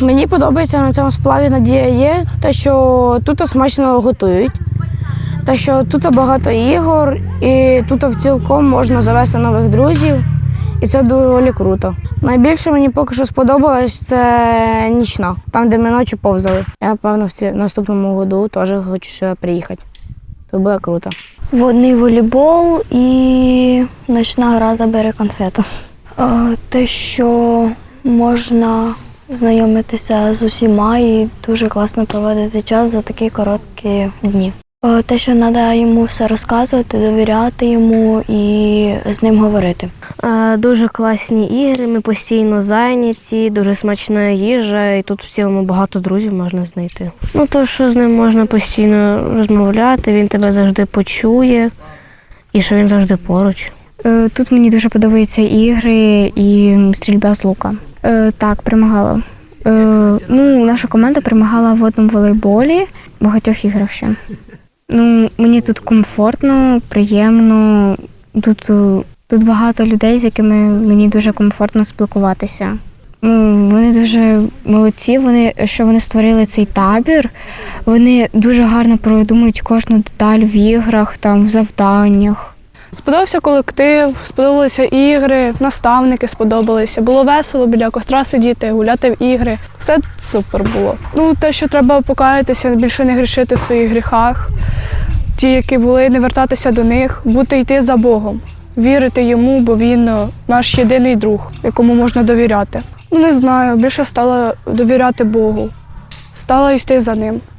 Мені подобається на цьому сплаві Надія є, те, що тут смачно готують, те, що тут багато ігор, і тут в цілком можна завести нових друзів, і це доволі круто. Найбільше мені поки що сподобалось це нічна, там, де ми ночі повзали. Я, напевно, в наступному году теж хочу сюди приїхати. Тут буде круто. Водний волейбол і ночна гра забери конфету. Те, що можна знайомитися з усіма і дуже класно проводити час за такі короткі дні. Е, Те, що треба йому все розказувати, довіряти йому і з ним говорити. Е, Дуже класні ігри, ми постійно зайняті, дуже смачна їжа, і тут в цілому багато друзів можна знайти. Ну, то, що з ним можна постійно розмовляти, він тебе завжди почує, і що він завжди поруч. Е, Тут мені дуже подобаються ігри і стрільба з лука. Е, Так, перемагала. Е, Ну, наша команда перемагала в водному волейболі, в багатьох іграх ще. Ну, мені тут комфортно, приємно. Тут, е, тут багато людей, з якими мені дуже комфортно спілкуватися. Ну, вони дуже молодці, вони, що вони створили цей табір. Вони дуже гарно продумують кожну деталь в іграх, там, в завданнях. Сподобався колектив, сподобалися ігри, наставники сподобалися. Було весело біля костра сидіти, гуляти в ігри. Все супер було. Ну, те, що треба покаятися, більше не грішити в своїх гріхах. Ті, які були, не вертатися до них, бути йти за Богом, вірити йому, бо він е, наш єдиний друг, якому можна довіряти. Ну, не знаю, більше стала довіряти Богу, стала йти за ним.